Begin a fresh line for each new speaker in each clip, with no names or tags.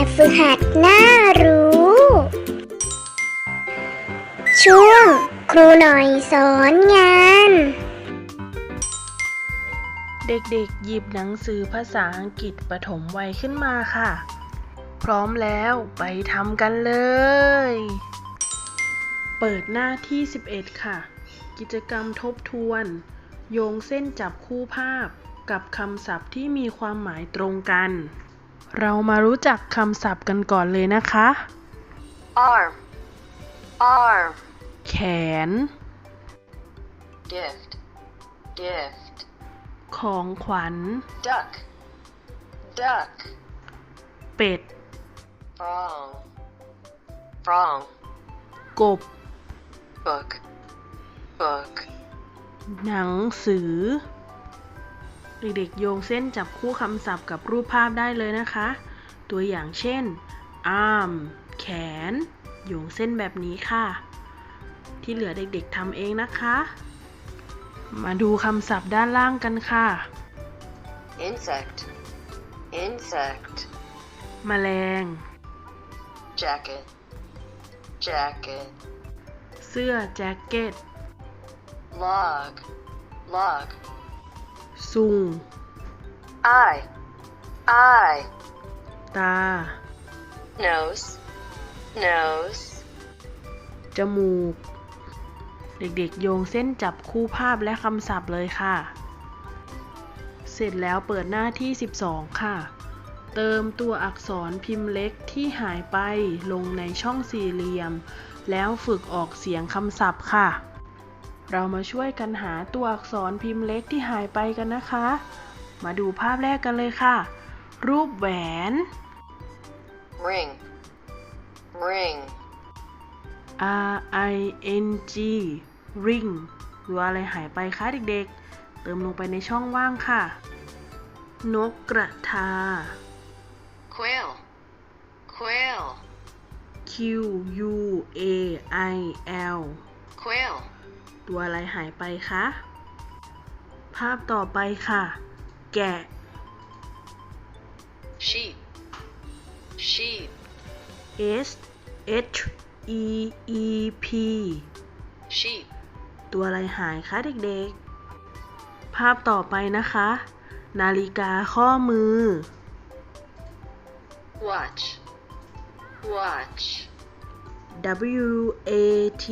แบบฝึกหัดน่ารู้ ช่วง ครูหน่อยสอนงาน
เด็กๆ หยิบหนังสือภาษาอังกฤษปฐมวัยขึ้นมาค่ะ พร้อมแล้วไปทำกันเลย เปิดหน้าที่ 11 ค่ะ กิจกรรมทบทวน โยงเส้นจับคู่ภาพกับคำศัพท์ที่มีความหมายตรงกัน เรามารู้จักคำศัพท์กันก่อนเลยนะคะ
arm, arm,
แขน
gift, gift,
ของขวัญ
duck, duck,
เป็ด
frog, frog,
กบ
book, book,
หนังสือ เด็กๆ โยงเส้นจับคู่คำศัพท์กับรูปภาพได้เลยนะคะ ตัวอย่างเช่น arm แขน โยงเส้นแบบนี้ค่ะ ที่เหลือเด็กๆทำเองนะคะ มาดูคำศัพท์ด้านล่างกันค่ะ
insect, insect,
แมลง
jacket, jacket,
เสื้อแจ็คเก็ต
log, log,
ซุง
eye, eye,
ตา
nose, nose,
จมูก เด็กๆ โยงเส้นจับคู่ภาพและคำศัพท์เลยค่ะ เสร็จแล้วเปิดหน้าที่ 12 ค่ะ เติมตัวอักษรพิมพ์เล็กที่หายไปลงในช่องสี่เหลี่ยม แล้วฝึกออกเสียงคำศัพท์ค่ะ เรามาช่วยกันหาตัวอักษรพิมพ์เล็กที่หายไปกันนะคะ มาดูภาพแรกกันเลยค่ะ รูปแหวน
ring, ring,
R I N G ring ตัวอะไรหายไปคะเด็กๆ เติมลงไปในช่องว่างค่ะ นกกระทา
quail, quail,
Q U A I L
quail,
ตัวอะไรหายไปคะ ภาพต่อไปค่ะ แกะ
sheep, sheep,
S H E E P
sheep,
ตัวอะไรหายคะเด็กๆ ภาพต่อไปนะคะ นาฬิกาข้อมือ
watch, watch,
W A T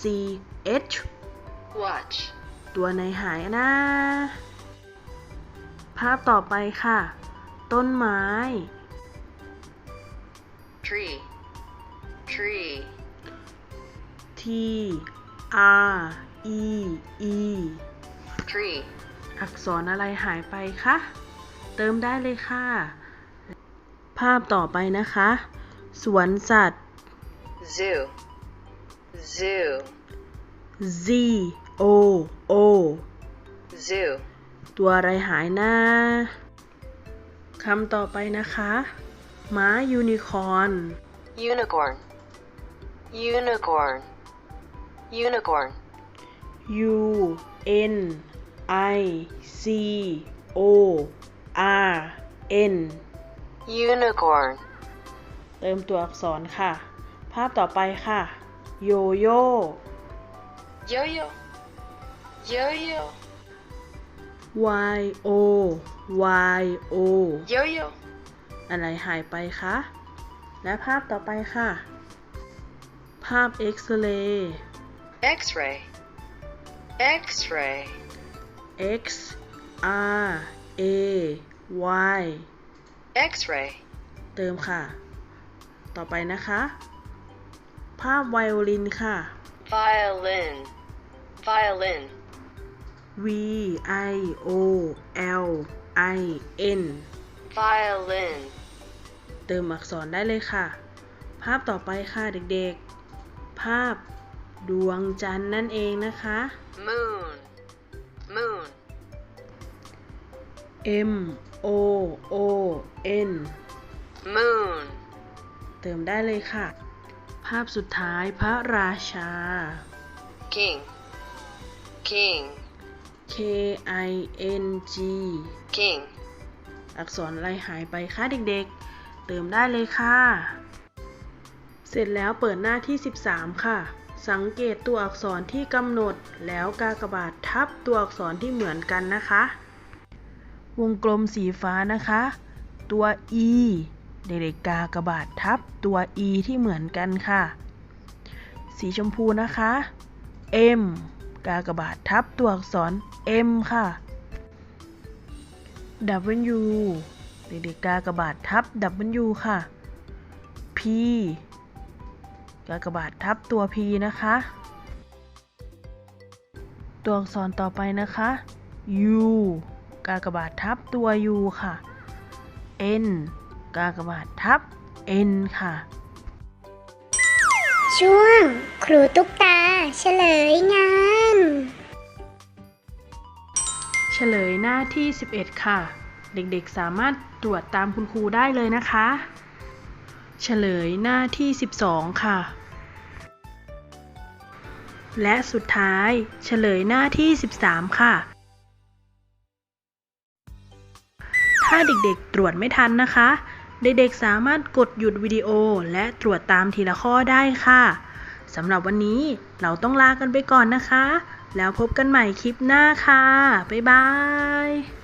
C H
watch,
ตัวในหายนะ ภาพต่อไปค่ะ ต้นไม้
tree, tree,
T R E E
tree,
อักษรอะไรหายไปคะ เติมได้เลยค่ะ ภาพต่อไปนะคะ สวนสัตว์
zoo, zoo,
Z O O
zoo,
ตัวอะไรหายนะคำต่อไปนะคะม้ายูนิคอร์น
unicorn, unicorn, unicorn,
U N I C O R N
unicorn,
เติมตัวอักษรค่ะ ภาพต่อไปค่ะ โยโย่
yo-yo, yo-yo,
Y O Y O
yo-yo,
อะไรหายไปคะ และภาพต่อไปค่ะ ภาพเอ็กซเรย์
x-ray, x-ray,
X R A Y
x-ray,
เติมค่ะ ต่อไปนะคะ ภาพไวโอลินค่ะ
violin, violin,
V I O L I N
violin,
เติมอักษรได้เลยค่ะ ภาพต่อไปค่ะเด็กๆ ภาพดวงจันทร์นั่นเองนะคะ
moon, moon,
M O O N
moon,
เติมได้เลยค่ะ ภาพสุดท้ายพระราชา
king, king,
K I N G
king,
อักษรอะไรหายไปคะเด็กๆ เติมได้เลยค่ะ เสร็จแล้วเปิดหน้าที่ 13 ค่ะ สังเกตตัวอักษรที่กำหนดแล้วกากบาททับตัวอักษรที่เหมือนกันนะคะ วงกลมสีฟ้านะคะ ตัว e เด็กๆกากบาททับตัว e ที่เหมือนกันค่ะ สีชมพูนะคะ m กากบาททับตัวอักษร m ค่ะ w เด็กๆกากบาททับ w ค่ะ p กากบาททับตัว p นะคะ ตัวอักษรต่อไปนะคะ u กากบาททับตัว u ค่ะ n กากบาททับ n ค่ะ
ช่วง ครูตุ๊กตา เฉลยงาน
เฉลยหน้าที่ 11 ค่ะ เด็กๆสามารถตรวจตามคุณครูได้เลยนะคะ เฉลยหน้าที่ 12 ค่ะ และสุดท้าย เฉลยหน้าที่ 13 ค่ะ ถ้าเด็กๆตรวจไม่ทันนะคะ เด็กๆสามารถกดหยุดวิดีโอและตรวจตามทีละข้อได้ค่ะ สำหรับวันนี้เราต้องลากันไปก่อนนะคะ แล้วพบกันใหม่คลิปหน้าค่ะ บ๊ายบาย